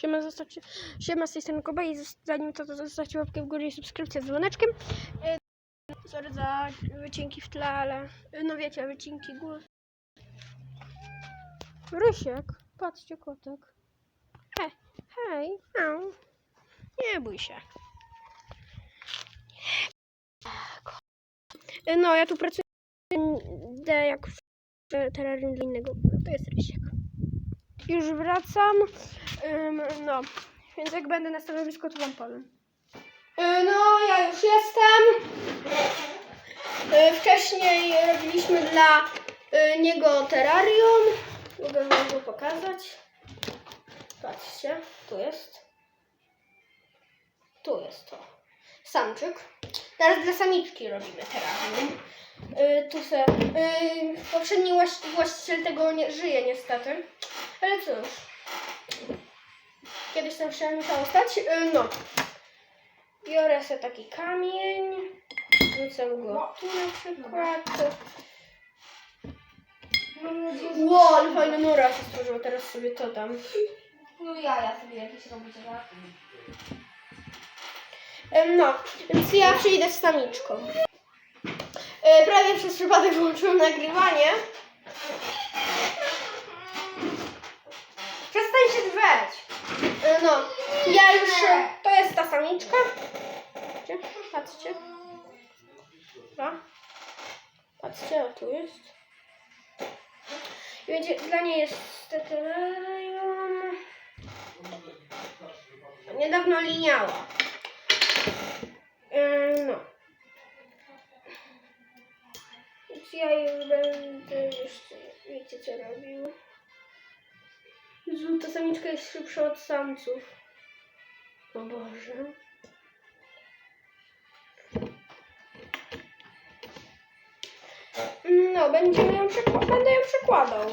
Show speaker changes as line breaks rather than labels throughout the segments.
Siema, zostawcie, siema z tej strony Koba i zanim to, to zostawcie łapkę w górę i subskrypcję z dzwoneczkiem. E, Sorry za wycinki w tle, ale e, no wiecie, wycinki głos. Rysiek, patrzcie kotek. He, hej, au. Nie bój się. E, No, ja tu pracuję jak w terrarium dla innego. To jest Rysiek. Już wracam. No, więc jak będę na stanowisku, to wam powiem. Y, No, ja już jestem. Y, Wcześniej robiliśmy dla y, niego terrarium. Mogę wam go pokazać. Patrzcie, tu jest. Tu jest to. Samczyk. Teraz dla samiczki robimy terrarium. Y, tu se, y, poprzedni właś- właściciel tego nie żyje niestety. Ale cóż. Kiedyś tam się musiało stać. Y, no. Biorę sobie taki kamień. Rzucę go tu na przykład.
Mam nadzieję, że...
Ło, ale fajny się stworzyło. Teraz sobie to dam.
No ja, ja sobie jakieś robić, tak?
Em, No, więc ja przyjdę z samiczką. E, prawie przez przypadek wyłączyłem nagrywanie. Drzeć. E, No, ja już... e, To jest ta samiczka. Patrzcie, patrzcie. No. Patrzcie, o tu jest. I będzie, dla niej jest terrarium. Niedawno liniała. Yy, no. Więc ja już będę jeszcze, wiecie co robił. Jezu, ta samiczka jest szybsza od samców. O Boże. No, będziemy ją będę ją przekładał.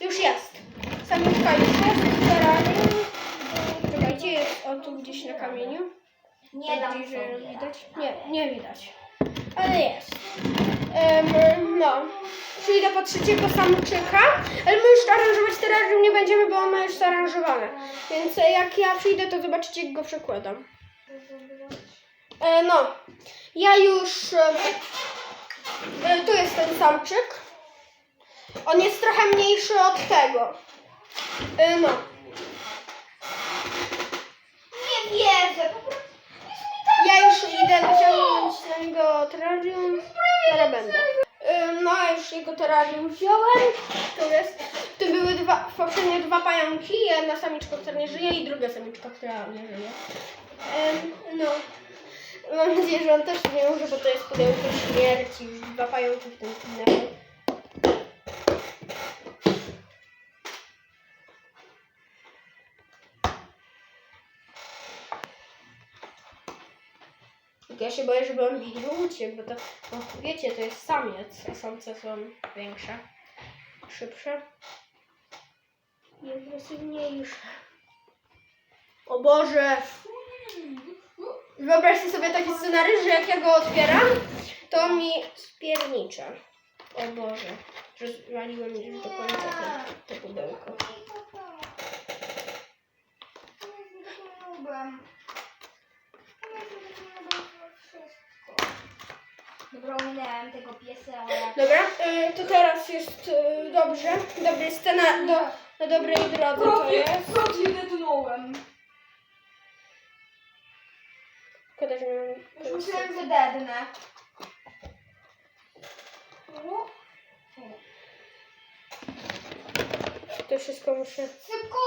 Już jest. Już jest. Terrarium. Czekajcie, jest o tu gdzieś na kamieniu.
Nie dam
bliżej
sobie
widać? Nie, nie widać. Ale jest. Em, no. Przyjdę po trzeciego samczyka, ale my już aranżować terrarium nie będziemy, bo on ma już zaaranżowane. Więc e, jak ja przyjdę, to zobaczycie, jak go przekładam. E, no. Ja już... E, e, tu jest ten samczyk. On jest trochę mniejszy od tego. E, no.
Nie wierzę, po prostu.
Ja już idę wyciągnąć na niego terrarium. Zaraz będę. Ym, No, ja już jego terrarium wziąłem. Tu jest. Tu były dwa, poprzednie dwa pająki. Jedna samiczka, która nie żyje i druga samiczka, która nie żyje. Ym, no. Mam nadzieję, że on też nie może, bo to jest pudełko śmierci. Już dwa pająki w tym pudełku. Tylko ja się boję, żeby on mi nie uciekł, bo to, wiecie, to jest samiec, a samce są większe, szybsze i agresywniejsze. O Boże! Wyobraźcie sobie taki scenariusz, że jak ja go otwieram, to mi spiernicza. O Boże, że zwaliłem już do końca te, te pudełko.
Dobra, ominąłem tego piesa.
Dobra, y, to teraz jest y, dobrze, dobry scena do, na dobrej drodze to jest.
prawie detonąłem.
Szkoda, że nie mam...
Już myślałem, że dednę.
To wszystko muszę...
Szybko!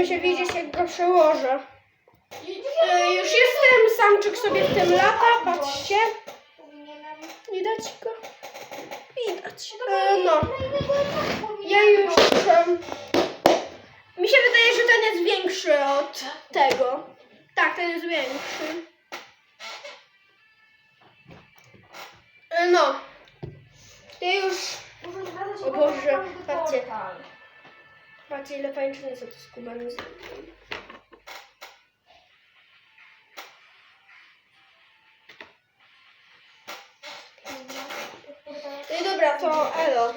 Będziemy się widzieć, jak go przełożę. Y, już jestem, samczyk sobie w tym lata, patrzcie. Widać go? Widać. E, no,
innego etapu
ja już... em, mi od tego. Tak, ten jest większy. E, No. Ty już... O Boże, patrzcie. Patrzcie, ile pajęczyny co to z kubami zrobił. No i dobra, to elo.